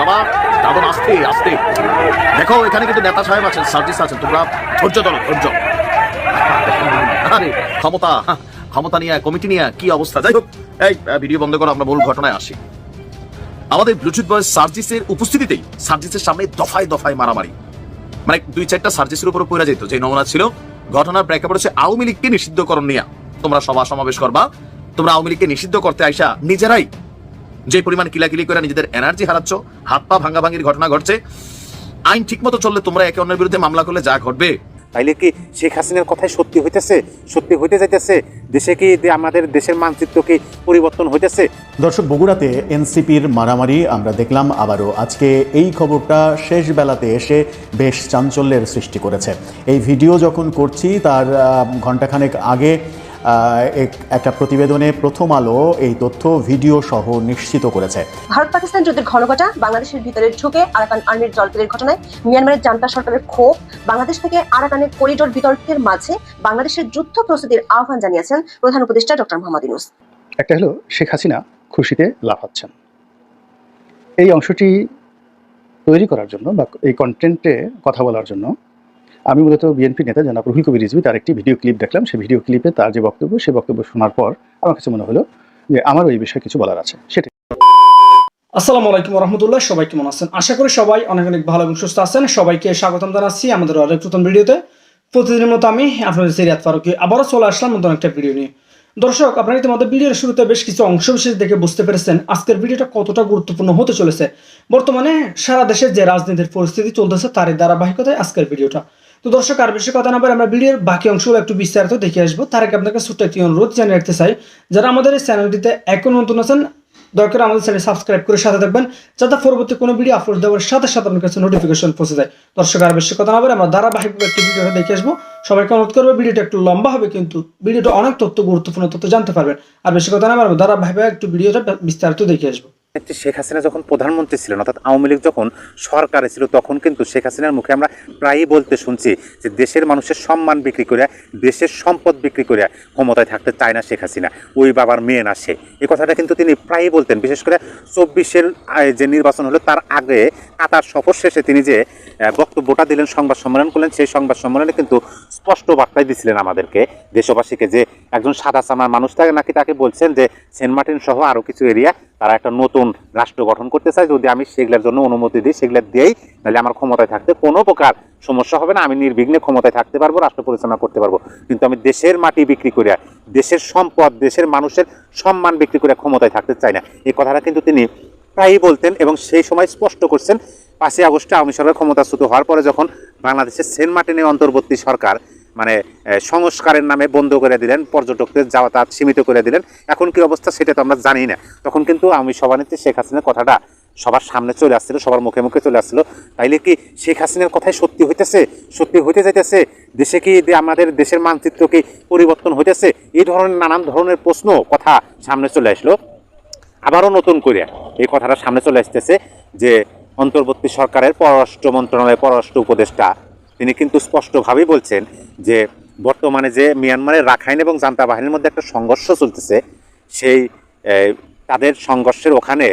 বাবা দাদন দেখো এখানে কিন্তু নেতা সাহেব আছেন সার্জিস আছেন তোমরা ধৈর্য ধরো ধৈর্য আরে ক্ষমতা ক্ষমতা নিয়ে কমিটি নিয়ে কি অবস্থা যাই হোক এই ভিডিও বন্ধ করো আমরা মূল ঘটনায় আসি আমাদের ব্লুটুথ সার্জিসের উপস্থিতিতেই সার্জিসের সামনে দফায় দফায় মারামারি মানে দুই চারটা সার্জিসের উপর পড়ে যেত যে নমুনা ছিল ঘটনার প্রেক্ষাপট হচ্ছে আওয়ামী লীগকে নিষিদ্ধকরণ নিয়ে তোমরা সভা সমাবেশ করবা তোমরা আওয়ামী লীগকে নিষিদ্ধ করতে আইসা নিজেরাই যে পরিমাণ কিলাকিলি করে নিজেদের এনার্জি হারাচ্ছ হাত পা ভাঙ্গাভাঙ্গির ঘটনা ঘটছে আইন ঠিকমতো চললে তোমরা একে অন্যের বিরুদ্ধে মামলা করলে যা ঘটবে। তাইলে কি শেখ হাসিনার কথাই সত্যি হইতেছে? সত্যি হইতে যাইতেছে? দেশে কি যে আমাদের দেশের মানচিত্র কি পরিবর্তন হইতেছে? দর্শক বগুড়াতে এনসিপির মারামারি আমরা দেখলাম আবারও। আজকে এই খবরটা শেষ বেলাতে এসে বেশ চাঞ্চল্যের সৃষ্টি করেছে। এই ভিডিও যখন করছি তার ঘণ্টাখানেক আগে একটা প্রতিবেদনে প্রথম আলো এই তথ্য ভিডিও সহ নিশ্চিত করেছে। ভারত পাকিস্তান যুদ্ধের ঘনঘটা বাংলাদেশের ভিতরে ঢুকে আরাকান আর্মির জলপথের ঘটনায় মিয়ানমারের জান্তা সরকারের ক্ষোভ বাংলাদেশ থেকে আরাকানের করিডোর বিতর্কের মাঝে বাংলাদেশের যুদ্ধ প্রস্তুতির আহ্বান জানিয়েছেন প্রধান উপদেষ্টা ডক্টর মোহাম্মদ ইউনুস। একটা হলো শেখ হাসিনা খুশিতে লাফাচ্ছেন। এই অংশটি তৈরি করার জন্য বা এই কন্টেন্টে কথা বলার জন্য আমি মূলত বিএনপি নেতা জনাব রুহুল কবির রিজভি, তার একটি ভিডিও ক্লিপ দেখলাম। সেই ভিডিও ক্লিপে তার যে বক্তব্য, সেই বক্তব্য শোনার পর আমার কাছে মনে হলো যে আমারও এই বিষয়ে কিছু বলার আছে। সেটাই। আসসালামু আলাইকুম রহমতুল্লাহ সবাই কেমন আছেন? আশা করি সবাই অনেক অনেক ভালো এবং সুস্থ আছেন। সবাইকে স্বাগতম জানাচ্ছি আমাদের অনেক নতুন ভিডিওতে। প্রতিদিনের মতো আমি আপনাদের সিরিয়াত ফারুকি আবারও চলে আসলাম নতুন একটা ভিডিও নিয়ে। দর্শক, আপনারা ইতিমধ্যে ভিডিওর শুরুতে বেশ কিছু অংশ বিশেষ দেখে বুঝতে পেরেছেন আজকের ভিডিওটা কতটা গুরুত্বপূর্ণ হতে চলেছে। বর্তমানে সারা দেশের যে রাজনীতির পরিস্থিতি চলতেছে, তারই ধারাবাহিকতায় আজকের ভিডিওটা। তো দর্শক, আর বেশি কথা না বলে আমরা ভিডিওর বাকি অংশগুলো একটু বিস্তারিত দেখে আসব। তার আগে আপনাকে ছোট্ট একটি অনুরোধ জানিয়ে রাখতে চাই, যারা আমাদের এই চ্যানেলটিতে এখন নতুন আছেন দরকার আমাদের চ্যানেল সাবস্ক্রাইব করে সাথে থাকবেন, যাতে পরবর্তী কোনো ভিডিও আপলোড দেওয়ার সাথে সাথে আপনার কাছে নোটিফিকেশন পৌঁছে যায়। দর্শক, আর বেশি কথা না বলে আমরা ধারাবাহিকভাবে একটি ভিডিওটা দেখে আসব। সবাইকে অনুরোধ করব, ভিডিওটা একটু লম্বা হবে, কিন্তু ভিডিওটা অনেক তথ্য গুরুত্বপূর্ণ তথ্য জানতে পারবেন। আর বেশি কথা না বলে ধারাবাহিকভাবে একটু ভিডিওটা বিস্তারিত দেখে আসব। শেখ হাসিনা যখন প্রধানমন্ত্রী ছিলেন, অর্থাৎ আওয়ামী লীগ যখন সরকারে ছিল, তখন কিন্তু শেখ হাসিনার মুখে আমরা প্রায়ই বলতে শুনছি যে দেশের মানুষের সম্মান বিক্রি করে, দেশের সম্পদ বিক্রি করে ক্ষমতায় থাকতে চায় না শেখ হাসিনা। ওই বাবার মেয়ে না সে। এই কথাটা কিন্তু তিনি প্রায়ই বলতেন, বিশেষ করে চব্বিশের যে নির্বাচন হলো তার আগে কাতার সফর শেষে তিনি যে বক্তব্যটা দিলেন, সংবাদ সম্মেলন করলেন, সেই সংবাদ সম্মেলনে কিন্তু স্পষ্ট বার্তাই দিছিলেন আমাদেরকে। দেশবাসীকে যে একজন সাদা চামার মানুষ থাকে, নাকি তাকে বলছেন যে সেন্ট মার্টিন সহ আরও কিছু এরিয়া, তারা একটা নতুন রাষ্ট্র গঠন করতে চাই যদি আমি সেগুলোর জন্য অনুমতি দিই, সেগুলো দিয়েই তাহলে আমার ক্ষমতায় থাকতে কোনো প্রকার সমস্যা হবে না। আমি নির্বিঘ্নে ক্ষমতায় থাকতে পারব, রাষ্ট্র পরিচালনা করতে পারব। কিন্তু আমি দেশের মাটি বিক্রি করে, দেশের সম্পদ, দেশের মানুষের সম্মান বিক্রি করে ক্ষমতায় থাকতে চাই না। এই কথাটা কিন্তু তিনি প্রায়ই বলতেন এবং সেই সময় স্পষ্ট করছেন, পাঁচই আগস্টে আওয়ামী সরকার ক্ষমতাচ্যুত হওয়ার পরে যখন বাংলাদেশের সেন্ট মার্টিনের অন্তর্বর্তী সরকার মানে সংস্কারের নামে বন্ধ করে দিলেন, পর্যটকদের যাতায়াত সীমিত করে দিলেন। এখন কি অবস্থা সেটা তো আমরা জানি না। তখন কিন্তু আমি সবার সভানেত্রী শেখ হাসিনার কথাটা সবার সামনে চলে আসছিল, সবার মুখে মুখে চলে আসছিল। তাইলে কি শেখ হাসিনার কথাই সত্যি হইতেছে? সত্যি হইতে যাইতেছে? দেশে কি আমাদের দেশের মানচিত্র কি পরিবর্তন হইতেছে? এই ধরনের নানান ধরনের প্রশ্ন, কথা সামনে চলে আসলো। আবারও নতুন করে এই কথাটা সামনে চলে আসতেছে যে, অন্তর্বর্তী সরকারের পররাষ্ট্র মন্ত্রণালয়ের পররাষ্ট্র উপদেষ্টা তিনি কিন্তু স্পষ্টভাবেই বলছেন যে বর্তমানে যে মিয়ানমারের রাখাইন এবং জান্তা বাহিনীর মধ্যে একটা সংঘর্ষ চলতেছে, সেই তাদের সংঘর্ষের ওখানে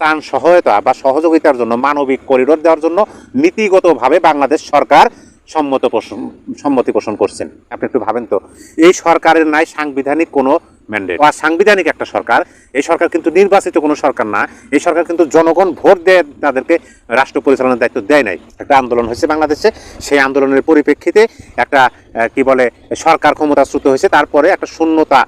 ত্রাণ সহায়তা বা সহযোগিতার জন্য, মানবিক করিডোর দেওয়ার জন্য নীতিগতভাবে বাংলাদেশ সরকার সম্মত পোষণ সম্মতি পোষণ করছেন। আপনি একটু ভাবেন তো, এই সরকারের নাই সাংবিধানিক কোনো ম্যান্ডেট বা সাংবিধানিক একটা সরকার। এই সরকার কিন্তু নির্বাচিত কোনো সরকার না। এই সরকার কিন্তু জনগণ ভোট দেয়, তাদেরকে রাষ্ট্র পরিচালনার দায়িত্ব দেয় নাই। একটা আন্দোলন হয়েছে বাংলাদেশে। সেই আন্দোলনের পরিপ্রেক্ষিতে একটা কি বলে, সরকার ক্ষমতাচ্যুত হয়েছে। তারপরে একটা শূন্যতা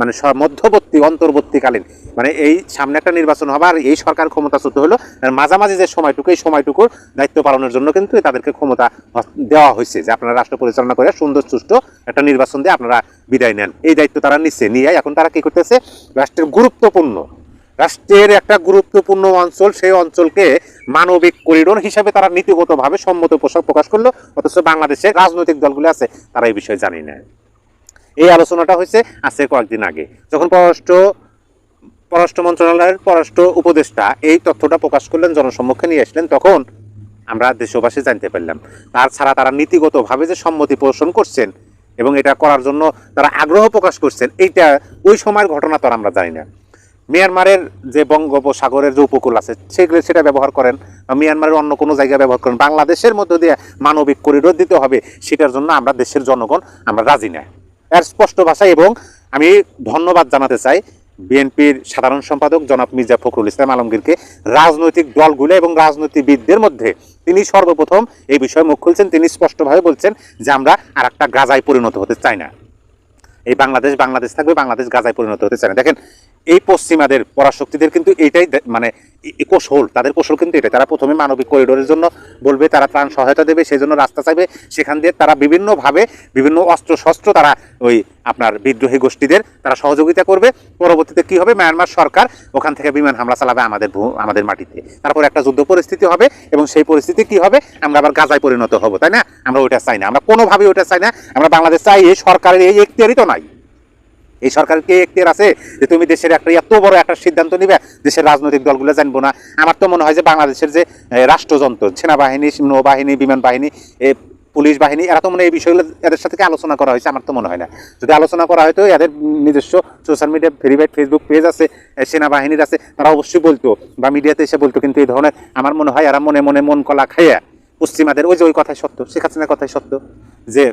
মানে মধ্যবর্তী, অন্তর্বর্তীকালীন মানে এই সামনে একটা নির্বাচন হবে আর এই সরকার ক্ষমতাচ্যুত হলো মাঝামাঝি যে সময়টুকু, এই সময়টুকুর দায়িত্ব পালনের জন্য কিন্তু তাদেরকে ক্ষমতা দেওয়া হয়েছে যে আপনারা রাষ্ট্র পরিচালনা করে সুন্দর, সুষ্ঠু একটা নির্বাচন দিয়ে আপনারা বিদায় নেন। এই দায়িত্ব তারা নিচ্ছে, নিয়ে এখন তারা কি করতেছে? রাষ্ট্রের গুরুত্বপূর্ণ, রাষ্ট্রের একটা গুরুত্বপূর্ণ অঞ্চল, সেই অঞ্চলকে মানবিক করিডোর হিসাবে তারা নীতিগতভাবে সম্মত প্রকাশ করল, অথচ বাংলাদেশের রাজনৈতিক দলগুলো আছে, তারা এই বিষয়ে জানি না। এই আলোচনাটা হয়েছে আজকে কয়েকদিন আগে। যখন পররাষ্ট্র পররাষ্ট্র মন্ত্রণালয়ের পররাষ্ট্র উপদেষ্টা এই তথ্যটা প্রকাশ করলেন, জনসম্মুখে নিয়ে আসলেন, তখন আমরা দেশবাসী জানতে পারলাম। তার ছাড়া তারা নীতিগতভাবে যে সম্মতি পোষণ করছেন এবং এটা করার জন্য তারা আগ্রহ প্রকাশ করছেন, এইটা ওই সময়ের ঘটনা তো আমরা জানি না। মিয়ানমারের যে বঙ্গোপসাগরের যে উপকূল আছে, সেগুলো সেটা ব্যবহার করেন মিয়ানমারের অন্য কোনো জায়গায় ব্যবহার করেন। বাংলাদেশের মধ্য দিয়ে মানবিক করিডোর দিতে হবে, সেটার জন্য আমরা দেশের জনগণ আমরা রাজি না। এর স্পষ্ট ভাষায় এবং আমি ধন্যবাদ জানাতে চাই বিএনপির সাধারণ সম্পাদক জনাব মির্জা ফখরুল ইসলাম আলমগীরকে রাজনৈতিক দলগুলো এবং রাজনীতিবিদদের মধ্যে। তিনি সর্বপ্রথম এই বিষয়ে মুখ খুলছেন। তিনি স্পষ্টভাবে বলছেন যে আমরা আর একটা গাজায় পরিণত হতে চাই না। এই বাংলাদেশ বাংলাদেশ থাকবে, বাংলাদেশ গাজায় পরিণত হতে চায় না। দেখেন এই পশ্চিমাদের পরাশক্তিদের কিন্তু এটাই মানে কৌশল, তাদের কৌশল কিন্তু এটাই। তারা প্রথমে মানবিক করিডোরের জন্য বলবে, তারা ত্রাণ সহায়তা দেবে সেই জন্য রাস্তা চাইবে। সেখান দিয়ে তারা বিভিন্নভাবে বিভিন্ন অস্ত্র শস্ত্র তারা ওই আপনার বিদ্রোহী গোষ্ঠীদের তারা সহযোগিতা করবে। পরবর্তীতে কি হবে? মায়ানমার সরকার ওখান থেকে বিমান হামলা চালাবে আমাদের আমাদের মাটিতে। তারপর একটা যুদ্ধ পরিস্থিতি হবে এবং সেই পরিস্থিতি কি হবে? আমরা আবার গাজায় পরিণত হব, তাই না? আমরা ওইটা চাই না। আমরা কোনোভাবেই ওইটা চাই না। আমরা বাংলাদেশ চাই, এই সরকারের এই এখতিয়ারই তো নাই। এই সরকারের কি এখতিয়ার আছে যে তুমি দেশের একটা এত বড় একটা সিদ্ধান্ত নিবে? দেশের রাজনৈতিক দলগুলো জানব না। আমার তো মনে হয় যে বাংলাদেশের যে রাষ্ট্রযন্ত্র, সেনাবাহিনী, নৌবাহিনী, বিমান বাহিনী পুলিশ বাহিনী, এরা তো মনে এই বিষয়গুলো এদের সাথে আলোচনা করা হয়েছে? আমার তো মনে হয় না। যদি আলোচনা করা হয়তো এদের নিজস্ব social media verified Facebook page আছে সেনাবাহিনীর আছে, তারা অবশ্যই বলতো বা মিডিয়াতে এসে বলতো। কিন্তু এই ধরনের আমার মনে হয় এরা মনে মনে মন কলা খাইয়া পশ্চিমাদের ওই যে ওই কথাই সত্য, শেখ হাসিনার কথাই সত্য যে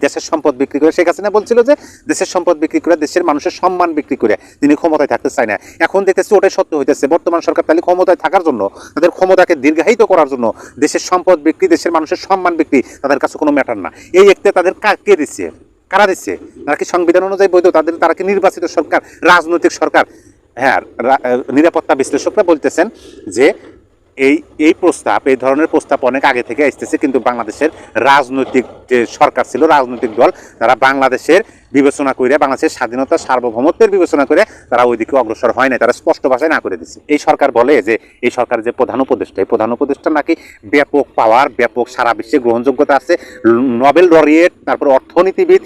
দেশের সম্পদ বিক্রি করে। শেখ হাসিনা বলছিল যে দেশের সম্পদ বিক্রি করে, দেশের মানুষের সম্মান বিক্রি করে তিনি ক্ষমতায় থাকতে চায় না। এখন দেখতেছি ওটাই সত্য হইতেছে। বর্তমান সরকার তাহলে ক্ষমতায় থাকার জন্য, তাদের ক্ষমতাকে দীর্ঘায়িত করার জন্য দেশের সম্পদ বিক্রি, দেশের মানুষের সম্মান বিক্রি তাদের কাছে কোনো ম্যাটার না। এই একতে তাদের কা- দিচ্ছে? কারা দিচ্ছে? তারা কি সংবিধান অনুযায়ী বৈধ? তাদের তারা কি নির্বাচিত সরকার? রাজনৈতিক সরকার? হ্যাঁ নিরাপত্তা বিশ্লেষকরা বলতেছেন যে এই এই প্রস্তাব, এই ধরনের প্রস্তাব অনেক আগে থেকে আসতেছে, কিন্তু বাংলাদেশের রাজনৈতিক যে সরকার ছিল, রাজনৈতিক দল, তারা বাংলাদেশের বিবেচনা করে বাংলাদেশের স্বাধীনতা, সার্বভৌমত্বের বিবেচনা করে তারা ওইদিকে অগ্রসর হয় না তারা স্পষ্ট ভাষায় না করে দিচ্ছে এই সরকার বলে যে, এই সরকারের যে প্রধান উপদেষ্টা, এই প্রধান উপদেষ্টা নাকি ব্যাপক পাওয়ার ব্যাপক সারা বিশ্বে গ্রহণযোগ্যতা আছে নোবেল লরিয়েট তারপর অর্থনীতিবিদ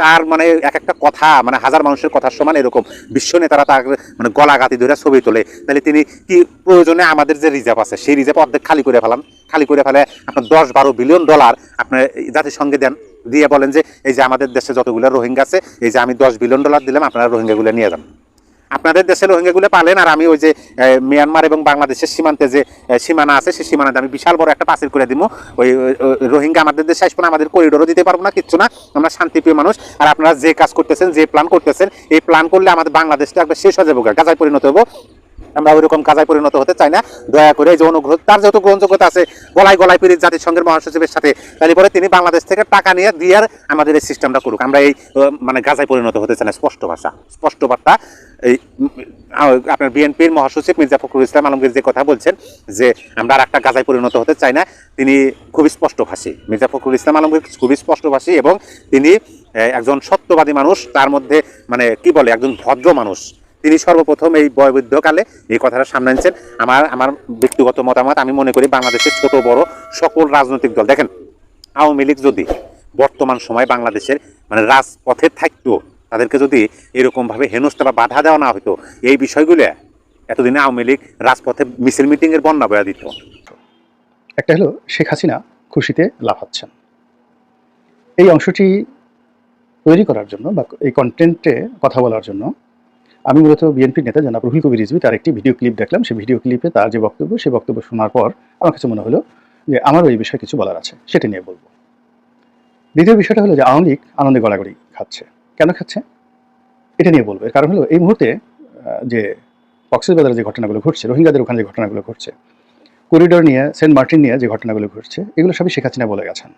তার মানে এক একটা কথা মানে হাজার মানুষের কথার সমান এরকম। বিশ্ব নেতারা তার মানে গলা গাতি ধরে ছবি তোলে। তাহলে তিনি কি প্রয়োজনে আমাদের যে রিজার্ভ আছে, সেই রিজার্ভ অর্ধেক খালি করে ফেলান? খালি করে ফেলে আপনার দশ বারো বিলিয়ন ডলার আপনার জাতিসংঘে দেন। দিয়ে বলেন যে, এই যে আমাদের দেশে যতগুলো রোহিঙ্গা আছে, এই যে আমি দশ বিলিয়ন ডলার দিলাম, আপনারা রোহিঙ্গাগুলো নিয়ে যান। আপনাদের দেশে রোহিঙ্গাগুলো পালেন আর আমি ওই যে মিয়ানমার এবং বাংলাদেশের সীমান্তে যে সীমানা আছে, সেই সীমানাতে আমি বিশাল বড় একটা পাঁচিল করে দিব। ওই রোহিঙ্গা আমাদের দেশে আসব না, আমাদের করিডোরও দিতে পারব না, কিচ্ছু না। আমরা শান্তিপ্রিয় মানুষ। আর আপনারা যে কাজ করতেছেন, যে প্ল্যান করতেছেন, এই প্ল্যান করলে আমাদের বাংলাদেশটা একবার শেষ হয়ে যাব গাজায় পরিণত হব। আমরা ওইরকম কাজায় পরিণত হতে চাই না। দয়া করে এই যে অনুগ্রহ, তার যেহেতু গ্রহণযোগ্যতা আছে, গলায় গলায় পিড়িত জাতিসংঘের মহাসচিবের সাথে, তাহলে পরে তিনি বাংলাদেশ থেকে টাকা নিয়ে দিয়ে আমাদের এই সিস্টেমটা করুক। আমরা এই মানে গাজায় পরিণত হতে চাই না, স্পষ্ট ভাষা, স্পষ্ট বার্তা। এই আপনার বিএনপির মহাসচিব মির্জা ফখরুল ইসলাম আলমগীর যে কথা বলছেন যে আমরা আর একটা গাজায় পরিণত হতে চাই না, তিনি খুবই স্পষ্টভাষী। মির্জা ফখরুল ইসলাম আলমগীর খুবই স্পষ্টভাষী এবং তিনি একজন সত্যবাদী মানুষ, তার মধ্যে মানে কি বলে, একজন ভদ্র মানুষ। তিনি সর্বপ্রথম এই বয়বৃদ্ধকালে এই কথাটা সামনে আনছেন। আমার আমার ব্যক্তিগত মতামত, আমি মনে করি বাংলাদেশের ছোট, বড় সকল রাজনৈতিক দল। দেখেন, আওয়ামী লীগ যদি বর্তমান সময় বাংলাদেশের মানে রাজপথে থাকতো তাদেরকে যদি এরকমভাবে হেনস্থা বা বাধা দেওয়া না হতো এই বিষয়গুলো এতদিনে আওয়ামী লীগ রাজপথে মিছিল মিটিংয়ের বন্যা বয়া দিত। একটা হলো শেখ হাসিনা খুশিতে লাফাচ্ছেন এই অংশটি তৈরি করার জন্য বা এই কন্টেন্টে কথা বলার জন্য আমি মূলত বিএনপির নেতা জনাব রুহুল কবির রিজভি তার একটি ভিডিও ক্লিপ দেখলাম। সেই ভিডিও ক্লিপে তার যে বক্তব্য, সেই বক্তব্য শোনার পর আমার কাছে মনে হলো যে আমারও এই বিষয়ে কিছু বলার আছে, সেটা নিয়ে বলব। দ্বিতীয় বিষয়টা হলো যে আওয়ামী লীগ আনন্দে গড়াগড়ি খাচ্ছে। কেন খাচ্ছে? এটা নিয়ে বলব। কারণ হলো, এই মুহূর্তে যে কক্সবাজারে যে ঘটনাগুলো ঘটছে, রোহিঙ্গাদের ওখানে যে ঘটনাগুলো ঘটছে, করিডোর নিয়ে, সেন্ট মার্টিন নিয়ে যে ঘটনাগুলো ঘটছে, এগুলো সবই শেখ হাসিনা বলে গেছেন।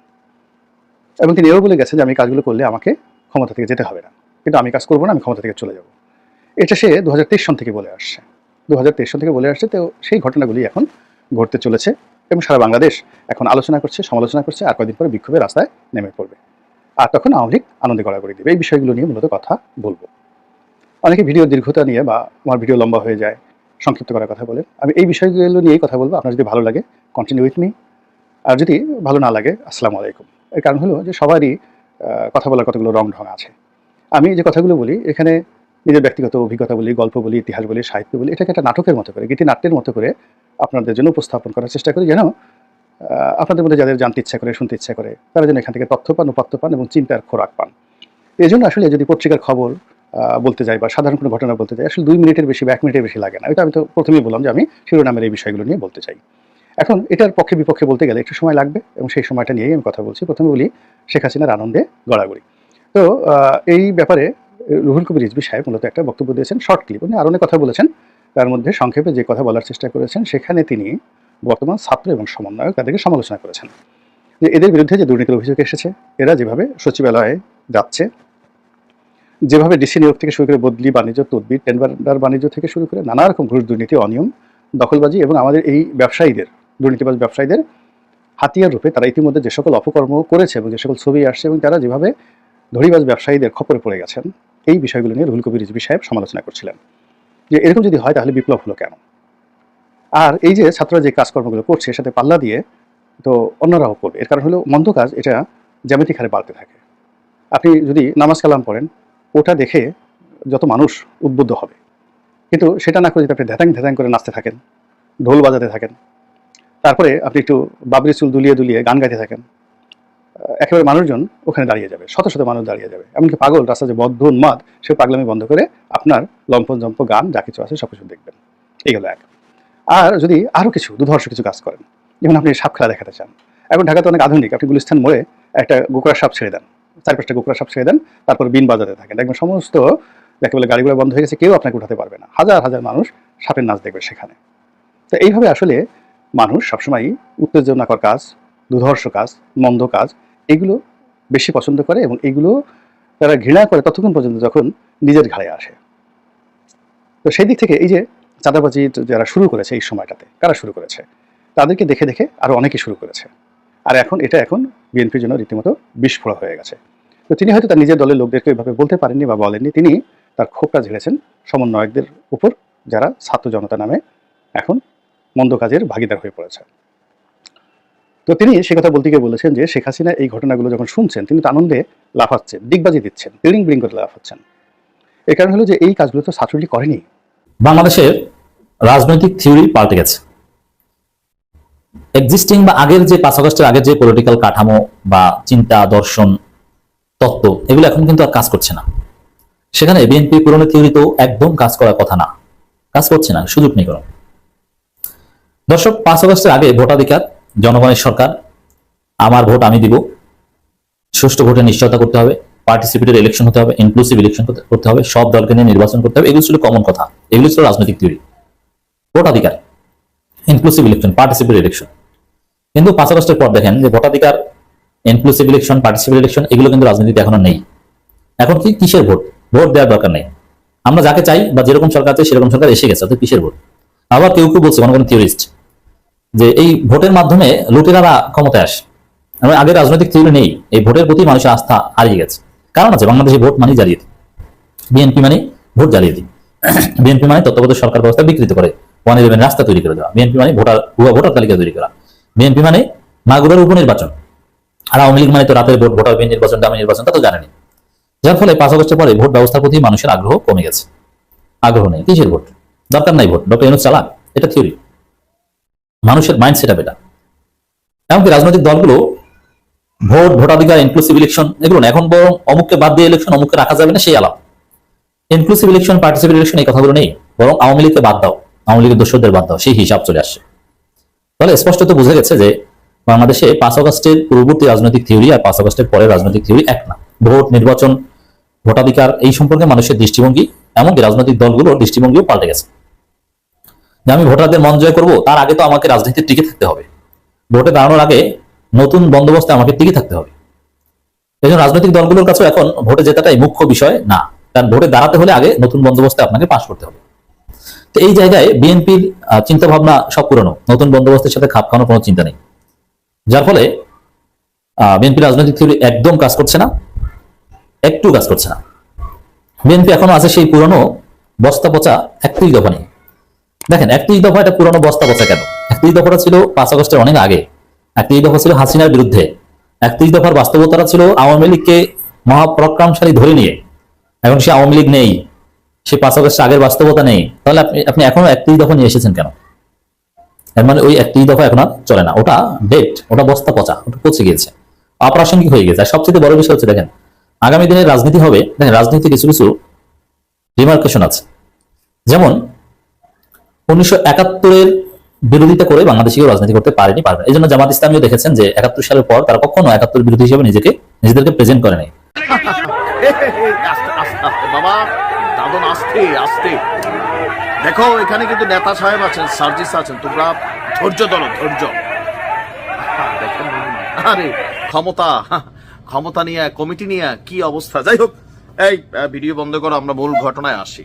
এবং তিনি এও বলে গেছেন যে, আমি কাজগুলো করলে আমাকে ক্ষমতা থেকে যেতে হবে না। কিন্তু আমি কাজ করব না, আমি ক্ষমতা থেকে চলে যাব। এটা সে দু হাজার তেইশ সন থেকে বলে আসছে। দু হাজার তেইশ সন থেকে বলে আসছে, তো সেই ঘটনাগুলি এখন ঘটতে চলেছে এবং সারা বাংলাদেশ এখন আলোচনা করছে, সমালোচনা করছে, আর কয়েকদিন পরে বিক্ষোভের রাস্তায় নেমে পড়বে। আর তখন আওয়ামী লীগ আনন্দে গড়াগড়ি দেবে। এই বিষয়গুলো নিয়ে মূলত কথা বলব। অনেকে ভিডিও দীর্ঘতা নিয়ে বা আমার ভিডিও লম্বা হয়ে যায়, সংক্ষিপ্ত করার কথা বলে। আমি এই বিষয়গুলো নিয়েই কথা বলব। আপনার যদি ভালো লাগে কন্টিনিউ উইথ মি আর যদি ভালো না লাগে, আসসালামু আলাইকুম। এর কারণ হলো যে সবারই কথা বলার কতগুলো রং ঢং আছে। আমি যে কথাগুলো বলি, এখানে নিজের ব্যক্তিগত অভিজ্ঞতা বলি, গল্প বলি, ইতিহাস বলি, সাহিত্য বলি, এটাকে একটা নাটকের মতো করে গীতি নাট্যের মতো করে আপনাদের জন্য উপস্থাপন করার চেষ্টা করি যেন আপনাদের মধ্যে যাদের জানতে ইচ্ছা করে, শুনতে ইচ্ছা করে, তারা যেন এখান থেকে তথ্য পান, উপাত্ত পান এবং চিন্তার খোরাক পান। এই জন্য আসলে যদি পত্রিকার খবর বলতে যাই বা সাধারণ কোনো ঘটনা বলতে যাই, আসলে দুই মিনিটের বেশি বা এক মিনিটের বেশি লাগে না। ওইটা আমি তো প্রথমেই বললাম যে আমি শিরোনামের এই বিষয়গুলো নিয়ে বলতে চাই। এখন এটার পক্ষে বিপক্ষে বলতে গেলে একটু সময় লাগবে এবং সেই সময়টা নিয়েই আমি কথা বলছি। প্রথমে বলি শেখ হাসিনার আনন্দে গড়াগড়ি। তো এই ব্যাপারে রুহুল কবির রিজবি সাহেব মূলত একটা বক্তব্য দিয়েছেন, শর্ট ক্লিপ। উনি আরও অনেক কথা বলেছেন। তার মধ্যে সংক্ষেপে যে কথা বলার চেষ্টা করেছেন, সেখানে তিনি বর্তমান ছাত্র এবং সমন্বয়ক তাদেরকে সমালোচনা করেছেন। যে এদের বিরুদ্ধে যে দুর্নীতির অভিযোগ এসেছে, এরা যেভাবে সচিবালয়ে যাচ্ছে, যেভাবে ডিসি নিয়োগ থেকে শুরু করে বদলি, বাণিজ্য, তদবির, টেন্ডার বাণিজ্য থেকে শুরু করে নানা রকম ঘুষ দুর্নীতি, অনিয়ম, দখলবাজি এবং আমাদের এই ব্যবসায়ীদের, দুর্নীতিবাজ ব্যবসায়ীদের হাতিয়ার রূপে তারা ইতিমধ্যে যে সকল অপকর্ম করেছে এবং যে সকল ছবি আসছে এবং তারা যেভাবে ধরিবাজ ব্যবসায়ীদের খপরে পড়ে গেছেন, এই বিষয়গুলো নিয়ে রুহুল কবির রিজভি সাহেব সমালোচনা করছিলেন। যে এরকম যদি হয় তাহলে বিপ্লব হলো কেন? আর এই যে ছাত্ররা যে কাজকর্মগুলো করছে সাথে পাল্লা দিয়ে, তো অন্যরাও করবে। এর কারণ হলো মন্দ কাজ, এটা জ্যামিতিক হারে বাড়তে থাকে। আপনি যদি নামাজ কালাম পড়েন, ওটা দেখে যত মানুষ উদ্বুদ্ধ হবে। কিন্তু সেটা না করে যদি আপনি ধ্যাতাং ধ্যাতাং করে নাচতে থাকেন, ঢোল বাজাতে থাকেন, তারপরে আপনি একটু বাবরি চুল দুলিয়ে দুলিয়ে গান গাইতে থাকেন একেবারে মানুষজন ওখানে দাঁড়িয়ে যাবে, শত শত মানুষ দাঁড়িয়ে যাবে। এমনকি পাগল রাস্তা যে বদ্ধ উন্মাদ, সে পাগলামি বন্ধ করে আপনার লম্পন জম্প গান, যা কিছু আছে সব কিছু দেখবেন। এই গেল এক। আর যদি আরও কিছু দুধর্ষ কিছু কাজ করেন, যেমন আপনি সাপ খেলা দেখাতে চান, এখন ঢাকাতে অনেক আধুনিক, আপনি গুলিস্তান মোড়ে একটা গোকরা সাপ ছেড়ে দেন চার পাঁচটা গোকরা সাপ ছেড়ে দেন, তারপর বিন বাজাতে থাকেন, দেখবেন সমস্ত যাকে বলে গাড়িগুলো বন্ধ হয়ে গেছে, কেউ আপনাকে উঠাতে পারবে না, হাজার হাজার মানুষ সাপের নাচ দেখবে সেখানে। তো এইভাবে আসলে মানুষ সবসময়ই উত্তেজনাকর কাজ দুধর্ষ কাজ, মন্দ কাজ, এগুলো বেশি পছন্দ করে এবং এগুলো তারা ঘৃণা করে ততক্ষণ পর্যন্ত যখন নিজের ঘাড়ে আসে। তো সেই দিক থেকে এই যে চাঁদাবাজি যারা শুরু করেছে এই সময়টাতে, কারা শুরু করেছে? তাদেরকে দেখে দেখে আরও অনেকে শুরু করেছে। আর এখন, এটা এখন বিএনপির জন্য রীতিমতো বিস্ফোরক হয়ে গেছে। তো তিনি হয়তো তার নিজের দলের লোকদেরকে এভাবে বলতে পারেননি বা বলেননি। তিনি তার ক্ষোভটা ঝেড়েছেন সমন্বয়কদের উপর, যারা ছাত্র জনতা নামে এখন মন্দ কাজের ভাগিদার হয়ে পড়েছে। তো তিনি সে কথা বলতে গিয়ে বলেছেন যে, শেখ হাসিনা এই ঘটনাগুলো যখন শুনছেন, তিনি তো আনন্দে লাফাচ্ছেন দিগবাজি দিচ্ছেন বিড়িং বিড়িং করে লাফাচ্ছেন। এর কারণ হলো যে, এই কাজগুলো তো ছাত্রলীগ করেনি। বাংলাদেশের রাজনৈতিক থিওরি পাল্টে গেছে। এক্সিস্টিং বা আগের যে পাঁচ আগস্টের আগের যে পলিটিক্যাল কাঠামো বা চিন্তা, দর্শন, তত্ত্ব, এগুলো এখন কিন্তু আর কাজ করছে না। সেখানে বিএনপি পুরনো থিওরি তো একদম কাজ করার কথা না। কাজ করছে না, সুযোগ নেই কোনো। দর্শক, পাঁচ আগস্টের আগে ভোটাধিকার, জনগণের সরকার, আমার ভোট আমি দিব। সুষ্ঠু ভোটের নিশ্চয়তা করতে হবে পার্টিসিপেটের ইলেকশন হতে হবে ইনক্লুসিভ ইলেকশন করতে হবে, সব দলকে নিয়ে নির্বাচন করতে হবে, এগুলো ছিল কমন কথা, এগুলো ছিল রাজনৈতিক থিওরি। ভোটাধিকার ইনক্লুসিভ ইলেকশন পার্টিসিপেট ইলেকশন কিন্তু পাঁচ আগস্টের পর দেখেন যে ভোটাধিকার ইনক্লুসিভ ইলেকশন পার্টিসিপেট ইলেকশন এগুলো কিন্তু রাজনীতিতে এখনও নেই। এখন কি কিসের ভোট? ভোট দেওয়ার দরকার নেই। আমরা যাকে চাই বা যেরকম সরকার চাই সেরকম সরকার এসে গেছে অর্থাৎ কিসের ভোট? আবার কেউ কেউ বলছে, কোনো কোনো থিওরিস্ট যে এই ভোটের মাধ্যমে লুটেরারা ক্ষমতায় আসে। এবং আগে রাজনৈতিক থিওরি নেই, এই ভোটের প্রতি মানুষের আস্থা হারিয়ে গেছে। কারণ আছে, বাংলাদেশে ভোট মানে জালিয়াতি। বিএনপি মানে ভোট জ্বালিয়ে জালিয়াতি। বিএনপি মানে তত্ত্বাবধায়ক সরকার ব্যবস্থা বিকৃত করে। ওয়ান ইলেভেন রাস্তা তৈরি করে দেওয়া। বিএনপি মানে ভোটার, ভুয়া ভোটার তালিকা তৈরি করা। বিএনপি মানে মাগুরার উপনির্বাচন। আর আওয়ামী লীগ মানে তো রাতের ভোট, ভোটার বিন নির্বাচন দামি নির্বাচন, তা তো জানেনি যার ফলে পাঁচ আগস্টের পরে ভোট ব্যবস্থার প্রতি মানুষের আগ্রহ কমে গেছে। আগ্রহ নেই। কিসের ভোট? দরকার নাই ভোট। ডক্টর ইউনুস চালাক। এটা থিওরি মানুষের মাইন্ড সেট আপ এটা এমনকি রাজনৈতিক দলগুলো ভোট, ভোটাধিকার ইনক্লুসিভ ইলেকশন এগুলো এখন বরং অমুককে বাদ দিয়ে ইলেকশন অমুককে রাখা যাবে না, সেই আলাপ। ইনক্লুসিভ ইলেকশন পার্টিসিপেট ইলেকশন এই কথাগুলো নেই। বরং আওয়ামী লীগকে বাদ দাও। আওয়ামী লীগের দোষদের বাদ দাও, সেই হিসাব চলে আসছে। তাহলে স্পষ্টত বোঝা গেছে যে বাংলাদেশে পাঁচ আগস্টের পূর্ববর্তী রাজনৈতিক থিওরি আর পাঁচ আগস্টের পরে রাজনৈতিক থিওরি এক না। ভোট, নির্বাচন, ভোটাধিকার, এই সম্পর্কে মানুষের দৃষ্টিভঙ্গি এমনকি রাজনৈতিক দলগুলোর দৃষ্টিভঙ্গিও পাল্টে গেছে। যে আমি ভোটারদের মন জয় করব, তার আগে তো আমাকে রাজনীতির টিকে থাকতে হবে। ভোটে দাঁড়ানোর আগে নতুন বন্দোবস্তে আমাকে টিকে থাকতে হবে। এই জন্য রাজনৈতিক দলগুলোর কাছে এখন ভোটে জেতাটাই মুখ্য বিষয় না। কারণ ভোটে দাঁড়াতে হলে আগে নতুন বন্দোবস্তে আপনাকে পাশ করতে হবে। তো এই জায়গায় বিএনপির চিন্তা ভাবনা সব পুরনো। নতুন বন্দোবস্তের সাথে খাপ খাওয়ানোর কোনো চিন্তা নেই। যার ফলে বিএনপি রাজনৈতিক থিওরি একদম কাজ করছে না, একটু কাজ করছে না। বিএনপি এখনও আছে সেই পুরনো বস্তা পচা একত্রিশ দফা নেই দেখেন, একত্রিশ দফা এটা পুরনো বস্তা পচা কেন? একত্রিশ দফাটা ছিল পাঁচ আগস্টের অনেক আগে। একত্রিশ দফা ছিল হাসিনার বিরুদ্ধে। একত্রিশ দফার বাস্তবতাটা ছিল আওয়ামী লীগকে মহাপরাক্রমশালী ধরে নিয়ে। এখন সে আওয়ামী লীগ নেই। সে পাঁচ আগস্টের আগের বাস্তবতা নেই। তাহলে আপনি এখনও একত্রিশ দফা নিয়ে এসেছেন কেন? এর মানে ওই একত্রিশ দফা এখন আর চলে না। ওটা ডেট ওটা বস্তা পচা, ওটা পচে গিয়েছে। অপ্রাসঙ্গিক হয়ে গেছে। আর সবচেয়ে বড় বিষয় হচ্ছে, দেখেন, আগামী দিনে রাজনীতি হবে, দেখেন রাজনীতি কিছু কিছু রিমার্কেশন আছে। যেমন, উনিশশো একাত্তরের বিরোধিতা করে বাংলাদেশে রাজনীতি করতে পারেনি, পারবে এই জন্য জামাত ইসলামীও দেখেছেন যে একাত্তর সালের পর তারা কখনো একাত্তর বিরোধী হিসেবে নিজেকে, নিজেদেরকে প্রেজেন্ট করে নাই। এই, আস্তে আস্তে। দেখো এখানে কিন্তু নেতা সাহেব আছেন সার্জিস আছেন। তোমরা ধৈর্য ধরো ধৈর্য। আরে ক্ষমতা ক্ষমতা নিয়ে কমিটি নিয়ে কি অবস্থা? যাই হোক এই ভিডিও বন্ধ করো আমরা মূল ঘটনায় আসি।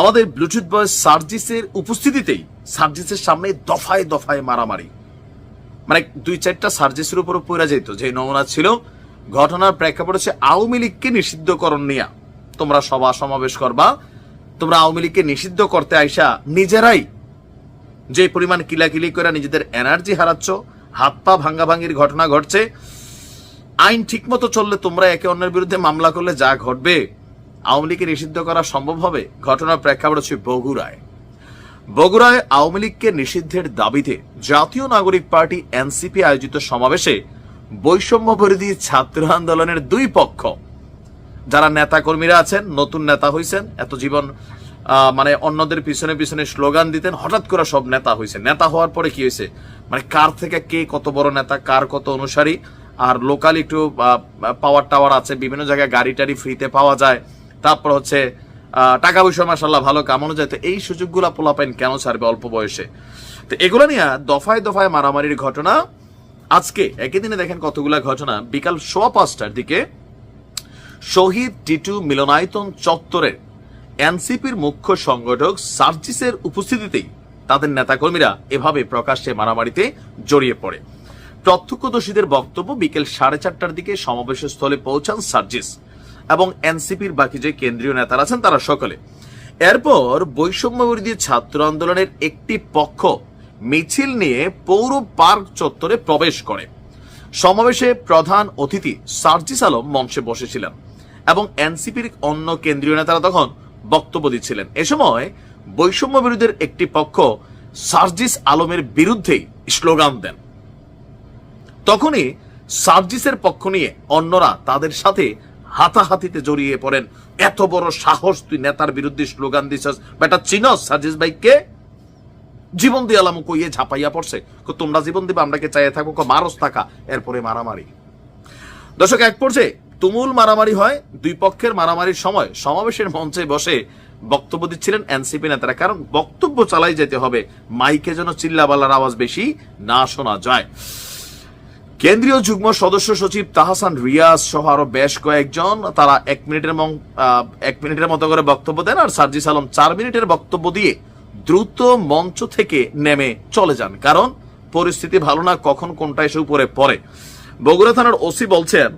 আমাদের ব্লুটুথ বয় সার্জিসের উপস্থিতিতেই সার্জিসের সামনে দফায় দফায় মারামারি। মানে দুই চারটা সার্জিসের উপর পড়ে যেত যে নমুনা ছিল। ঘটনার প্রেক্ষাপট হচ্ছে আওয়ামী লীগকে নিষিদ্ধকরণ নিয়ে। তোমরা সভা সমাবেশ করবা। তোমরা আওয়ামী লীগকে নিষিদ্ধ করতে আইসা নিজেরাই যে পরিমাণ কিলাকিলি করে নিজেদের এনার্জি হারাচ্ছ, হাত পা ভাঙ্গা ভাঙ্গির ঘটনা ঘটছে, আইন ঠিকমতো চললে তোমরা একে অন্যের বিরুদ্ধে মামলা করলে যা ঘটবে, আওয়ামী লীগকে নিষিদ্ধ করা সম্ভব হবে? ঘটনার প্রেক্ষাপট হচ্ছে বগুড়ায়। বগুড়ায় আওয়ামী লীগকে নিষিদ্ধের দাবিতে জাতীয় নাগরিক পার্টি এনসিপি আয়োজিত সমাবেশে বৈষম্য বিরোধী ছাত্র আন্দোলনের দুই পক্ষ যারা নেতা কর্মীরা আছেন, নতুন নেতা হয়েছেন এত জীবন মানে অন্যদের পিছনে পিছনে স্লোগান দিতেন, হঠাৎ করে সব নেতা হয়েছে নেতা হওয়ার পরে কি হয়েছে মানে কার থেকে কে কত বড় নেতা, কার কত অনুসারী, আর লোকাল একটু পাওয়ার টাওয়ার আছে, বিভিন্ন জায়গায় গাড়ি টাড়ি ফ্রিতে পাওয়া যায়, তারপর হচ্ছে টাকা পয়সা মাসাল্লাহ ভালো কামানো যায়। তো এই সুযোগগুলা পোলাপাইন কেন ছাড়বে অল্প বয়সে? তো এগুলো নিয়ে দফায় দফায় মারামারির ঘটনা। আজকে, একই দিনে দেখেন কতগুলা ঘটনা। বিকাল সোয়া পাঁচটার দিকে শহীদ টিটু মিলনায়তন চত্বরে এনসিপির মুখ্য সংগঠক সার্জিসের উপস্থিতিতেই তাদের নেতাকর্মীরা এভাবে প্রকাশ্যে মারামারিতে জড়িয়ে পড়ে। প্রত্যক্ষদর্শীদের বক্তব্য বিকেল সাড়ে চারটার দিকে সমাবেশ স্থলে পৌঁছান সার্জিস এবং এনসিপির বাকি যে কেন্দ্রীয় নেতারা আছেন তারা সকলে। এরপর বৈষম্য বিরোধী ছাত্র আন্দোলনের একটি পক্ষ মিছিল নিয়ে পৌর পার্ক চত্বরে প্রবেশ করে। সমাবেশে প্রধান অতিথি সার্জিস আলম মঞ্চে বসেছিলেন। এবং এনসিপির অন্য কেন্দ্রীয় নেতারা তখন বক্তব্য দিচ্ছিলেন। এ সময় বৈষম্য বিরোধীর একটি পক্ষ সার্জিস আলমের বিরুদ্ধেই স্লোগান দেন। তখনই সার্জিসের পক্ষ নিয়ে অন্যরা তাদের সাথে হাতাহাতিতে জড়িয়ে পড়েন। এত বড় সাহস তুই নেতার বিরুদ্ধে স্লোগান দিছস। বেটা, চিনস সার্জিস ভাইকে? জীবন দিয়ে আলাম কইয়ে ঝাঁপাইয়া পড়ছে। তোমরা জীবন দিবে, আমরা কে চাইয়ে থাকব মারস থাকা। এরপরে মারামারি। দর্শক, এক পর্যায়ে তুমুল মারামারি হয়। দুই পক্ষের মারামারির সময় সমাবেশের মঞ্চে বসে বক্তব্য দিচ্ছিলেন এনসিপি নেতারা। কারণ বক্তব্য চালাই যেতে হবে। মাইকে যেন চিল্লাবালার আওয়াজ বেশি না শোনা যায়। কেন্দ্রীয় যুগ্ম সদস্য সচিব তাহসান রিয়াজ সহ আরও বেশ কয়েকজন তারা এক মিনিটের এক মিনিটের মতো করে বক্তব্য দেন আর সার্জিস আলম চার মিনিটের বক্তব্য দিয়ে দ্রুত মঞ্চ থেকে নেমে চলে যান। কারণ পরিস্থিতি ভালো না কখন কোনটা এসে উপরে পড়ে। বগুড়া থানার ওসি বলছেন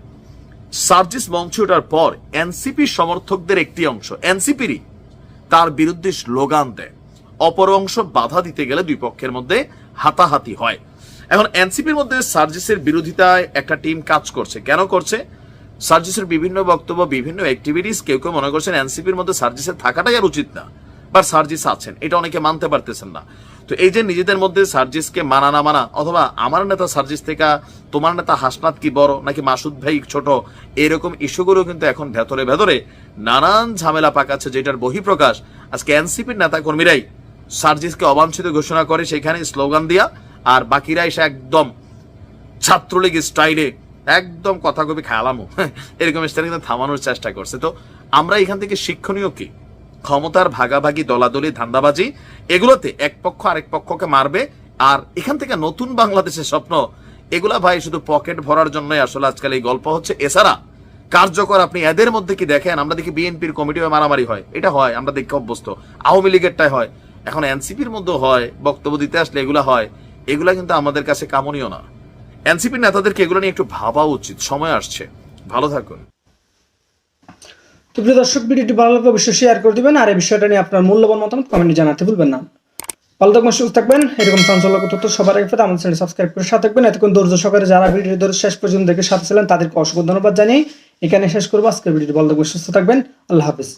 সার্জিস মঞ্চে ওঠার পর এনসিপি সমর্থকদের একটি অংশ, এনসিপিরই, তার বিরুদ্ধে স্লোগান দেয়। অপর অংশ বাধা দিতে গেলে দুই পক্ষের মধ্যে হাতাহাতি হয়। এখন এনসিপির মধ্যে সার্জিসের বিরোধিতায় একটা টিম কাজ করছে। কেন করছে? সার্জিসের বিভিন্ন বক্তব্য, বিভিন্ন অ্যাক্টিভিটিস কেউ কেউ মনে করছেন এনসিপির মধ্যে সার্জিসের থাকাটাই আর উচিত না। বা সার্জিস আছেন, এটা অনেকে মানতে পারতেছেন না। তো এই যে নিজেদের মধ্যে সার্জিসকে মানা না মানা, অথবা আমার নেতা সার্জিস থেকে তোমার নেতা হাসনাত কি বড়, নাকি মাসুদ ভাই ছোট, এরকম ইস্যুগুলো কিন্তু এখন ভেতরে ভেতরে নানান ঝামেলা পাকাচ্ছে যেটার বহিঃপ্রকাশ আজকে এনসিপির নেতা কর্মীরাই সার্জিসকে অবাঞ্ছিত ঘোষণা করে সেখানে স্লোগান দিয়া, আর বাকিরা এসে একদম ছাত্রলীগ স্টাইলে একদম কথা কবি খেলামো। এরকম স্টাইলে কিন্তু থামানোর চেষ্টা করছে। তো আমরা এখান থেকে শিক্ষণীয় কি? ক্ষমতার ভাগাভাগি, দলাদলি, ধান্দাবাজি, এগুলোতে এক পক্ষ আরেক পক্ষকে মারবে। আর এখান থেকে নতুন বাংলাদেশের স্বপ্ন, এগুলা ভাই শুধু পকেট ভরার জন্যই আসলে আজকাল এই গল্প হচ্ছে। এছাড়া কার্যকর আপনি এদের মধ্যে কি দেখেন? আমরা দেখি বিএনপির কমিটি মারামারি হয়। এটা হয়, আমরা দেখে অভ্যস্ত। আওয়ামী লীগেরটাই হয়। এখন এনসিপির মধ্যে হয়, বক্তব্য দিতে আসলে এগুলা হয়। এগুলা কিন্তু আমাদের কাছে কামনীয় না। এনসিপির নেতাদেরকে এগুলো নিয়ে একটু ভাবা উচিত। সময় আসছে। ভালো থাকুন। তো প্রিয় দর্শক, ভিডিওটি ভালো লাগলে অবশ্যই শেয়ার করে দেবেন আর এই বিষয়টা নিয়ে আপনার মূল্যবান মতামত কমেন্টে জানাতে ভুলবেন না। ভালো থাকবেন, সুস্থ থাকবেন। এরকম চাঞ্চল্যক তথ্য সবার আগে আমাদের চ্যানেল সাবস্ক্রাইব করে সাথে থাকবেন। এতক্ষণ ধৈর্য সহকারে যারা ভিডিওটি ধরে শেষ পর্যন্ত দেখে সাথে ছিলেন, তাদেরকে অসংখ্য ধন্যবাদ জানিয়ে এখানে শেষ করব। আজকের ভিডিওটি ভালো থাকবেন, সুস্থ থাকবেন। আল্লাহ হাফিজ।